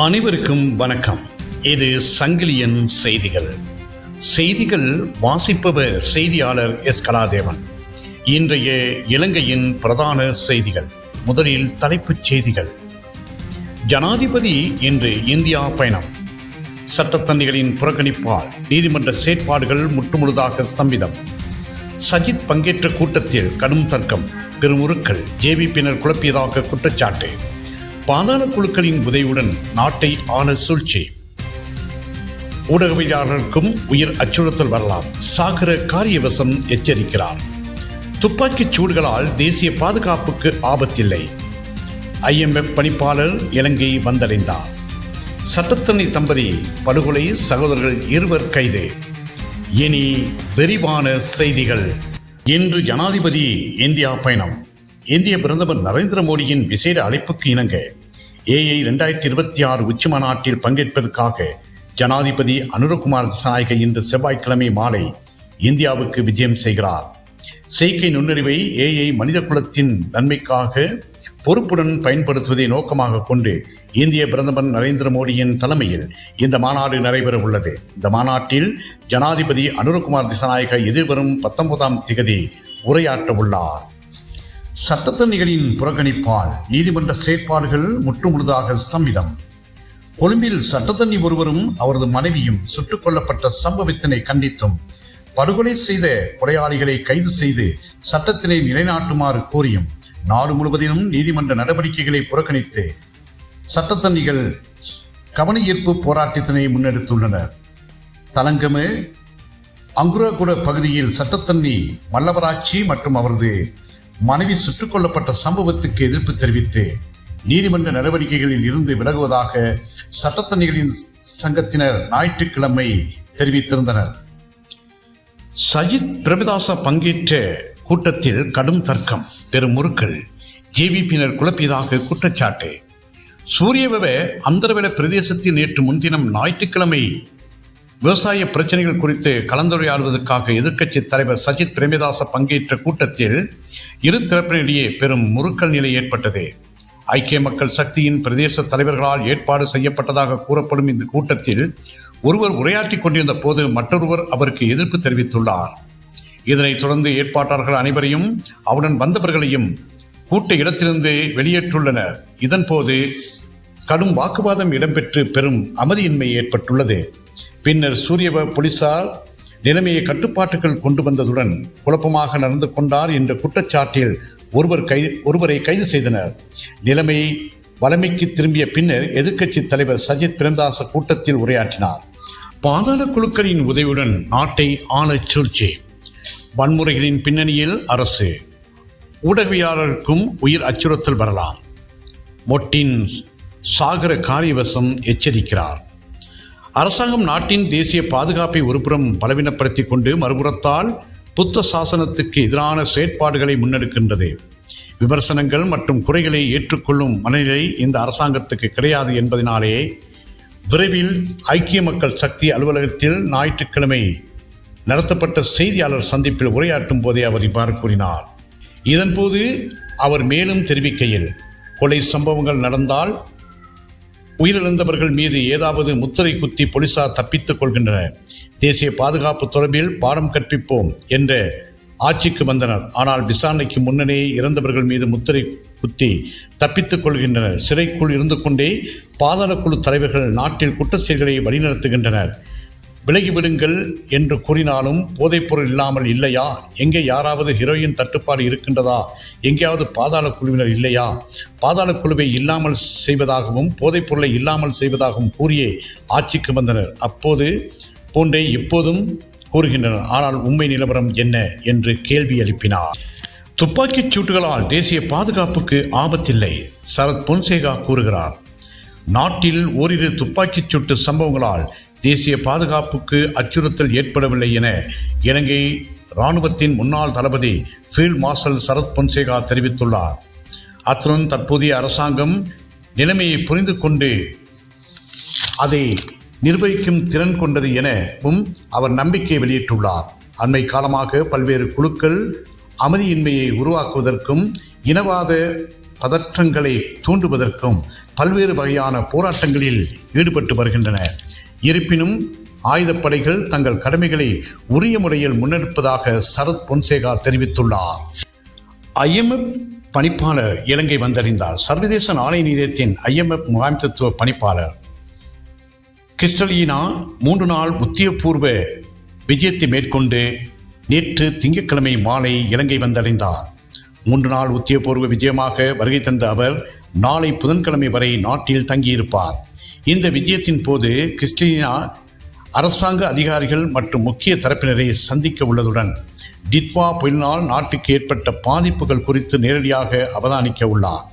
அனைவருக்கும் வணக்கம். இது சங்கிலியன் செய்திகள். செய்திகள் வாசிப்பவர் செய்தியாளர் எஸ். கலாதேவன். இன்றைய இலங்கையின் பிரதான செய்திகள். முதலில் தலைப்புச் செய்திகள். ஜனாதிபதி இன்று இந்தியா பயணம். சட்டத்தன்னிகளின் புறக்கணிப்பால் நீதிமன்ற செயற்பாடுகள் முற்றுமுழுதாக ஸ்தம்பிதம். சஜித் பங்கேற்ற கூட்டத்தில் கடும் தர்க்கம். பெருமுறுக்கள் ஜேவிபியினர் குழப்பியதாக குற்றச்சாட்டு. பாதாள குழுக்களின் உதவியுடன் நாட்டை ஆன சூழ்ச்சி. ஊடகவியலாளருக்கும் உயிர் அச்சுறுத்தல் வரலாம். சாகர காரியவசம் எச்சரிக்கிறார். துப்பாக்கிச் சூடுகளால் தேசிய பாதுகாப்புக்கு ஆபத்தில்லை. ஐஎம்எஃப் பணிப்பாளர் இலங்கை வந்தடைந்தார். சட்டத்தண்ணி தம்பதி படுகொலை சகோதரர்கள் இருவர் கைது. இனி விரிவான செய்திகள். இன்று ஜனாதிபதி இந்தியா பயணம். இந்திய பிரதமர் நரேந்திர மோடியின் விசேட அழைப்புக்கு இணங்க ஏஐ இரண்டாயிரத்தி இருபத்தி ஆறு உச்சி மாநாட்டில் பங்கேற்பதற்காக ஜனாதிபதி அனுரகுமார் திசாநாயக இன்று செவ்வாய்க்கிழமை மாலை இந்தியாவுக்கு விஜயம் செய்கிறார். செயற்கை நுண்ணறிவை ஏஐ மனித குலத்தின் நன்மைக்காக பொறுப்புடன் பயன்படுத்துவதை நோக்கமாக கொண்டு இந்திய பிரதமர் நரேந்திர மோடியின் தலைமையில் இந்த மாநாடு நடைபெற உள்ளது. இந்த மாநாட்டில் ஜனாதிபதி அனுரகுமார் திசாநாயக எதிர்வரும் பத்தொன்பதாம் திகதி உரையாற்ற உள்ளார் சட்டத்தன்னிகளின் புறக்கணிப்பால் நீதிமன்ற செயற்பாடுகள் முற்றுமுழுதாக ஸ்தம்பிதம். கொழும்பில் சட்டத்தண்ணி ஒருவரும் அவரது மனைவியும் சுட்டுக் கொல்லப்பட்ட சம்பவத்தினை கண்டித்தும் படுகொலை செய்த கொலையாளிகளை கைது செய்து சட்டத்தினை நிலைநாட்டுமாறு கோரியும் நாடு முழுவதிலும் நீதிமன்ற நடவடிக்கைகளை புறக்கணித்து சட்டத்தன்னிகள் கவனஈர்ப்பு போராட்டத்தினை முன்னெடுத்துள்ளனர். தலங்கமு அங்குரகுட பகுதியில் சட்டத்தண்ணி மல்லவராட்சி மற்றும் அவரது மனைவி சுட்டுக் கொல்லப்பட்ட சம்பவத்துக்கு எதிர்ப்பு தெரிவித்து நீதிமன்ற நடவடிக்கைகளில் இருந்து விலகுவதாக சட்டத்தணிகளின் சங்கத்தினர் ஞாயிற்றுக்கிழமை தெரிவித்திருந்தனர். சஜித் பிரமிதாசா பங்கேற்ற கூட்டத்தில் கடும் தர்க்கம் பெரும் முறுக்கள் ஜேவிபியினர் குழப்பியதாக குற்றச்சாட்டு. சூரியவெவ அந்தரவெள பிரதேசத்தில் நேற்று முன்தினம் ஞாயிற்றுக்கிழமை விவசாய பிரச்சனைகள் குறித்து கலந்துரையாடுவதற்காக எதிர்க்கட்சி தலைவர் சஜித் பிரேமதாச பங்கேற்ற கூட்டத்தில் இரு தரப்பினரிடையே பெரும் முறுக்கல் நிலை ஏற்பட்டது. ஐக்கிய மக்கள் சக்தியின் பிரதேச தலைவர்களால் ஏற்பாடு செய்யப்பட்டதாக கூறப்படும் இந்த கூட்டத்தில் ஒருவர் உரையாற்றி கொண்டிருந்த போது மற்றொருவர் அவருக்கு எதிர்ப்பு தெரிவித்துள்ளார். இதனைத் தொடர்ந்து ஏற்பாட்டாளர்கள் அனைவரையும் அவருடன் வந்தவர்களையும் கூட்ட இடத்திலிருந்து வெளியேற்றுள்ளனர். இதன்போது கடும் வாக்குவாதம் இடம்பெற்று பெரும் அமைதியின்மை ஏற்பட்டுள்ளது. பின்னர் சூரியவ போலீசார் நிலைமையை கட்டுப்பாட்டுக்குள் கொண்டு வந்ததுடன் குழப்பமாக நடந்து கொண்டார் என்ற குற்றச்சாட்டில் ஒருவர் கைது ஒருவரை கைது செய்தனர். நிலைமை வளமைக்கு திரும்பிய பின்னர் எதிர்க்கட்சி தலைவர் சஜித் பிரேமதாச கூட்டத்தில் உரையாற்றினார். பாதாள குழுக்களின் உதவியுடன் நாட்டை ஆளச் சூழ்ச்சி. வன்முறைகளின் பின்னணியில் அரசு. ஊடகவியாளருக்கும் உயிர் அச்சுறுத்தல் வரலாம். மொட்டின் சாகர காரியவசம் எச்சரிக்கிறார். அரசாங்கம் நாட்டின் தேசிய பாதுகாப்பை ஒருபுறம் பலவீனப்படுத்தி கொண்டு மறுபுறத்தால் புத்த சாசனத்துக்கு எதிரான செயற்பாடுகளை முன்னெடுக்கின்றது. விமர்சனங்கள் மற்றும் குறைகளை ஏற்றுக்கொள்ளும் மனநிலை இந்த அரசாங்கத்துக்கு கிடையாது என்பதனாலே விரைவில் ஐக்கிய மக்கள் சக்தி அலுவலகத்தில் ஞாயிற்றுக்கிழமை நடத்தப்பட்ட செய்தியாளர் சந்திப்பில் உரையாற்றும் போதே அவர் இவ்வாறு கூறினார். இதன்போது அவர் மேலும் தெரிவிக்கையில் கொலை சம்பவங்கள் நடந்தால் உயிரிழந்தவர்கள் மீது ஏதாவது முத்திரை குத்தி போலீசார் தப்பித்துக் கொள்கின்றனர் தேசிய பாதுகாப்பு தொடர்பில் பாடம் கற்பிப்போம் என்ற ஆட்சிக்கு வந்தனர். ஆனால் விசாரணைக்கு முன்னரே இறந்தவர்கள் மீது முத்திரை குத்தி தப்பித்துக் கொள்கின்றனர். சிறைக்குள் இருந்து கொண்டே பாதாளக்குழு தலைவர்கள் நாட்டில் குற்ற செயல்களை வழிநடத்துகின்றனர். விலகிவிடுங்கள் என்று கூறினாலும் போதைப்பொருள் இல்லாமல் இல்லையா? எங்கே யாராவது ஹீரோயின் தட்டுப்பாடு இருக்கின்றதா? எங்கேயாவது பாதாள குழுவினர் இல்லையா? பாதாள குழுவை இல்லாமல் செய்வதாகவும் போதைப்பொருளை இல்லாமல் செய்வதாகவும் கூறியே ஆட்சிக்கு வந்தனர். அப்போது போன்றே இப்போதும் கூறுகின்றனர். ஆனால் உண்மை நிலவரம் என்ன என்று கேள்வி எழுப்பினார். துப்பாக்கிச் சூட்டுகளால் தேசிய பாதுகாப்புக்கு ஆபத்தில்லை சரத் பொன்சேகா கூறுகிறார். நாட்டில் ஓரிரு துப்பாக்கிச் சூட்டு சம்பவங்களால் தேசிய பாதுகாப்புக்கு அச்சுறுத்தல் ஏற்படவில்லை என இலங்கை இராணுவத்தின் முன்னாள் தளபதி ஃபீல்ட் மார்ஷல் சரத் பொன்சேகா தெரிவித்துள்ளார். அத்துடன் தற்போதைய அரசாங்கம் நிலைமையை புரிந்து கொண்டு அதை நிர்வகிக்கும் திறன் கொண்டது எனவும் அவர் நம்பிக்கை வெளியிட்டுள்ளார். அண்மை காலமாக பல்வேறு குழுக்கள் அமைதியின்மையை உருவாக்குவதற்கும் இனவாத பதற்றங்களை தூண்டுவதற்கும் பல்வேறு வகையான போராட்டங்களில் ஈடுபட்டு வருகின்றன இருப்பினும் ஆயுதப்படைகள் தங்கள் கடமைகளை உரிய முறையில் முன்னெடுப்பதாக சரத் பொன்சேகா தெரிவித்துள்ளார். ஐஎம்எஃப் பணிப்பாளர் இலங்கை வந்தடைந்தார். சர்வதேச நாணய நிதியத்தின் ஐஎம்எஃப் முகாமித்துவ பணிப்பாளர். கிறிஸ்டலீனா மூன்று நாள் உத்தியபூர்வ விஜயத்தை மேற்கொண்டு நேற்று திங்கட்கிழமை மாலை இலங்கை வந்தடைந்தார். மூன்று நாள் உத்தியபூர்வ விஜயமாக வருகை தந்த அவர் நாளை புதன்கிழமை வரை நாட்டில் தங்கியிருப்பார். இந்த விஜயத்தின் போது கிறிஸ்டலினா அரசாங்க அதிகாரிகள் மற்றும் முக்கிய தரப்பினரை சந்திக்க உள்ளதுடன் டித்வா புயலினால் நாட்டுக்கு ஏற்பட்ட பாதிப்புகள் குறித்து நேரடியாக அவதானிக்க உள்ளார்.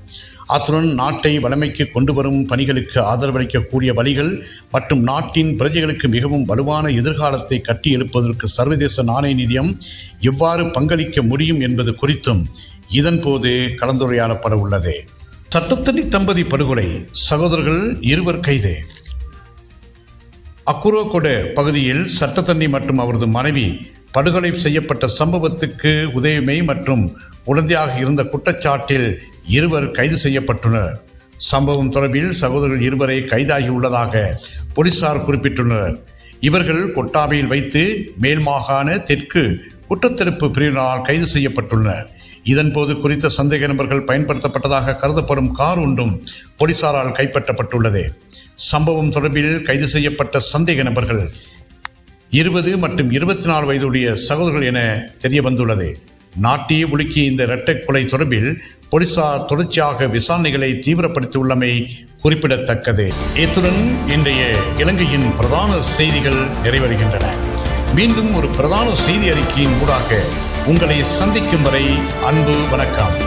அத்துடன் நாட்டை வளமைக்கு கொண்டு வரும் பணிகளுக்கு ஆதரவளிக்கக்கூடிய வழிகள் மற்றும் நாட்டின் பிரஜைகளுக்கு மிகவும் வலுவான எதிர்காலத்தை கட்டி எழுப்பதற்கு சர்வதேச நாணய நிதியம் எவ்வாறு பங்களிக்க முடியும் என்பது குறித்தும் இதன்போது கலந்துரையாடப்பட உள்ளது. சட்டத்தனி தம்பதி படுகொலை. சகோதரர்கள் இருவர் கைது. அக்குரோகொட பகுதியில் சட்டத்தண்ணி மற்றும் அவரது மனைவி படுகொலை செய்யப்பட்ட சம்பவத்துக்கு உதயமை மற்றும் உடந்தையாக இருந்த குற்றச்சாட்டில் இருவர் கைது செய்யப்பட்டுள்ளனர். சம்பவம் தொடர்பில் சகோதரர்கள் இருவரை கைதாகியுள்ளதாக போலீசார் குறிப்பிட்டுள்ளனர். இவர்கள் கொட்டாமையில் வைத்து மேல் மாகாண தெற்கு குற்றத்தடுப்பு பிரிவினால் கைது செய்யப்பட்டுள்ளனர். இதன்போது குறித்த சந்தேக நபர்கள் பயன்படுத்தப்பட்டதாக கருதப்படும் கார் ஒன்றும் போலீசாரால் கைப்பற்றப்பட்டுள்ளது. சம்பவம் தொடர்பில் கைது செய்யப்பட்ட சந்தேக நபர்கள் இருபது மற்றும் இருபத்தி நாலு வயதுடைய சகோதரர்கள் என தெரிய வந்துள்ளது நாட்டிய உலுக்கிய இந்த இரட்டை கொலை தொடர்பில் போலீசார் தொடர்ச்சியாக விசாரணைகளை தீவிரப்படுத்தியுள்ளமை குறிப்பிடத்தக்கது. இத்துடன் இன்றைய இலங்கையின் பிரதான செய்திகள் நிறைவடைகின்றன. மீண்டும் ஒரு பிரதான செய்தி அறிக்கையின் ஊடாக உங்களை சந்திக்கும் வரை அன்பு வணக்கம்.